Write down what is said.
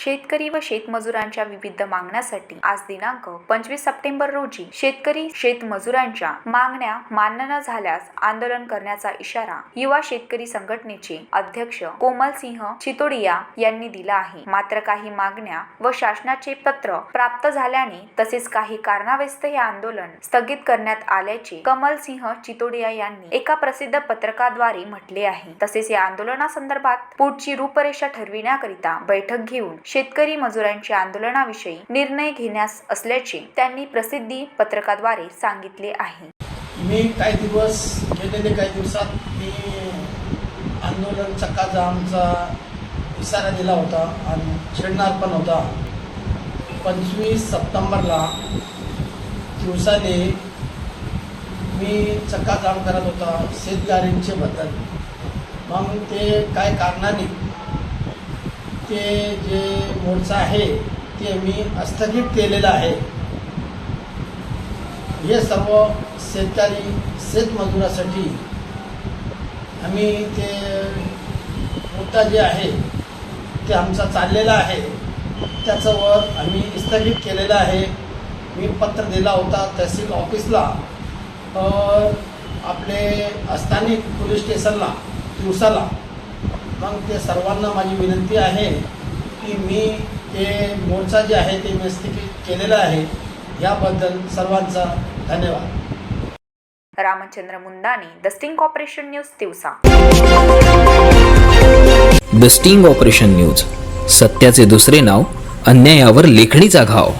शेतकरी व शेतमजुरांच्या विविध मागण्यासाठी आज दिनांक पंचवीस सप्टेंबर रोजी शेतकरी शेतमजुरांच्या मागण्या मान्य न झाल्यास आंदोलन करण्याचा इशारा युवा शेतकरी संघटनेचे अध्यक्ष कोमल सिंह चितोडिया यांनी दिला आहे. मात्र काही मागण्या व शासनाचे पत्र प्राप्त झाल्याने तसेच काही कारणावेस्त हे आंदोलन स्थगित करण्यात आल्याचे कमल सिंह चितोडिया यांनी एका प्रसिद्ध पत्रकाद्वारे म्हटले आहे. तसेच या आंदोलनासंदर्भात पुढची रूपरेषा ठरविण्याकरिता बैठक घेऊन शेतकरी मजुरांच्या आंदोलनाविषयी निर्णय घेण्यास असल्याचे त्यांनी प्रसिद्धी पत्रकाद्वारे सांगितले आहे. मी काही दिवस गेलेले काही दिवसात मी आंदोलन चक्काजामचा इशारा दिला होता आणि छेडणार पण होता. पंचवीस सप्टेंबरला दिवसाने मी चक्काजाम करत होता शेतकऱ्यांचे बद्दल. मग ते काय कारणाने ते जे मोर्चा आहे ते मी स्थगित केलेलं आहे. हे सर्व शेतकरी शेतमजुरासाठी आम्ही ते मुद्दा जे आहे ते आमचा चाललेला आहे. त्याच्यावर आम्ही स्थगित केलेलं आहे. मी पत्र दिला होता तहसील ऑफिसला. तर आपले स्थानिक पोलीस स्टेशनला दिवसाला मग ते सर्वांना माझी विनंती आहे की मी ते मोर्चा जे आहे ते मी स्थगित केलेलं आहे. याबद्दल सर्वांचा धन्यवाद. Ramchandra Mundane the Sting Corporation News Tiwsa. The Sting Operation News सत्याचे दुसरे नाव अन्यायावर लेखणीचा घाव.